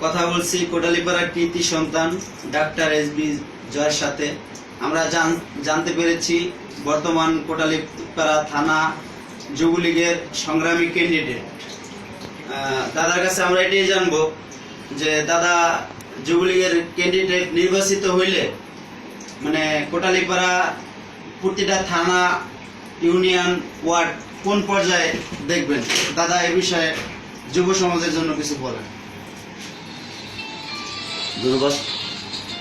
কথা বলছি কোটালীপাড়ার কৃতি সন্তান, ডাক্তার এস বি জয়ের সাথে। আমরা জান- জানতে পেরেছি বর্তমান কোটালীপাড়া থানা যুবলীগের সংগ্রামী ক্যান্ডিডেট দাদার কাছে আমরা এটাই জানব যে দাদা যুবলীগের ক্যান্ডিডেট নির্বাচিত হইলে মানে কোটালীপাড়া প্রতিটা থানা ইউনিয়ন ওয়ার্ড কোন পর্যায়ে দেখবেন? দাদা এ বিষয়ে যুব সমাজের জন্য কিছু বলেন। ধন্যবাদ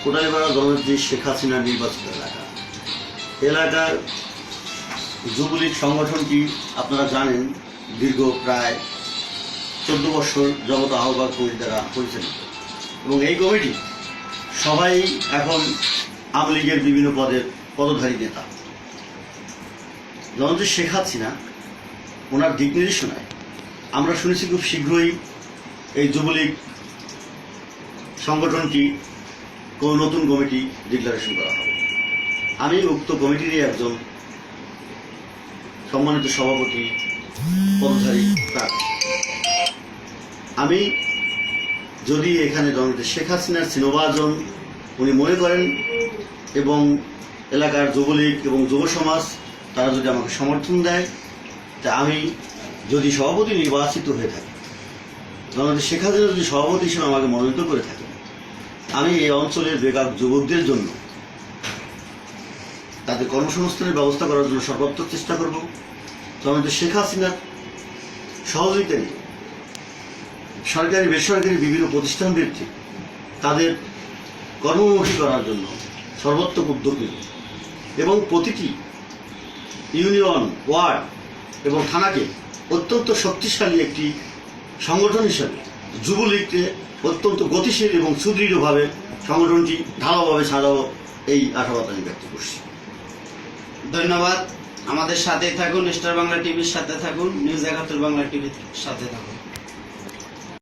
কোটালীপাড়া জননেত্রী শেখ হাসিনা নির্বাচিত এলাকা। এলাকার যুবলীগ সংগঠনটি আপনারা জানেন, দীর্ঘ প্রায় চোদ্দ বছর জগত আহ্বায়ক কমিটি দ্বারা পরিচালিত। এবং এই কমিটি সবাই এখন আওয়ামী লীগের বিভিন্ন পদের পদধারী নেতা। জননেত্রী শেখ হাসিনা, ওনার দিক নির্দেশনায় আমরা শুনেছি খুব শীঘ্রই এই যুবলীগ সংগঠনটি কোন নতুন কমিটি ডিক্লারেশন করা হবে। আমি উক্ত কমিটিরই একজন সম্মানিত সভাপতি, পদধারী প্রার্থী। আমি যদি এখানে শেখ হাসিনার সিনোভাজন উনি মনে করেন এবং এলাকার যুবলীগ এবং যুব সমাজ, তারা যদি আমাকে সমর্থন দেয়, তা আমি যদি সভাপতি নির্বাচিত হয়ে থাকি জনতা শেখ হাসিনা যদি সভাপতি হিসেবে আমাকে মনোনীত করে থাকে আমি এই অঞ্চলের বেকার যুবকদের জন্য তাদের কর্মসংস্থানের ব্যবস্থা করার জন্য সর্বাত্মক চেষ্টা করব। জনতা শেখ হাসিনার সহযোগিতায় সরকারি, বেসরকারি বিভিন্ন প্রতিষ্ঠান ভিত্তিক তাদের কর্মমুখী করার জন্য সর্বাত্মক উদ্যোগ নেব। এবং প্রতিটি ইউনিয়ন, ওয়ার্ড এবং থানাকে অত্যন্ত শক্তিশালী একটি সংগঠন হিসাবে যুবলীগকে অত্যন্ত গতিশীল এবং সুদৃঢ়ভাবে সংগঠনটি ঢালাওভাবে সাজাবো এই আশাবাদ আমি ব্যক্ত করছি। ধন্যবাদ। আমাদের সাথে থাকুন, স্টার বাংলা টিভির সাথে থাকুন, নিউজ একাত্তর বাংলা টিভির সাথে থাকুন।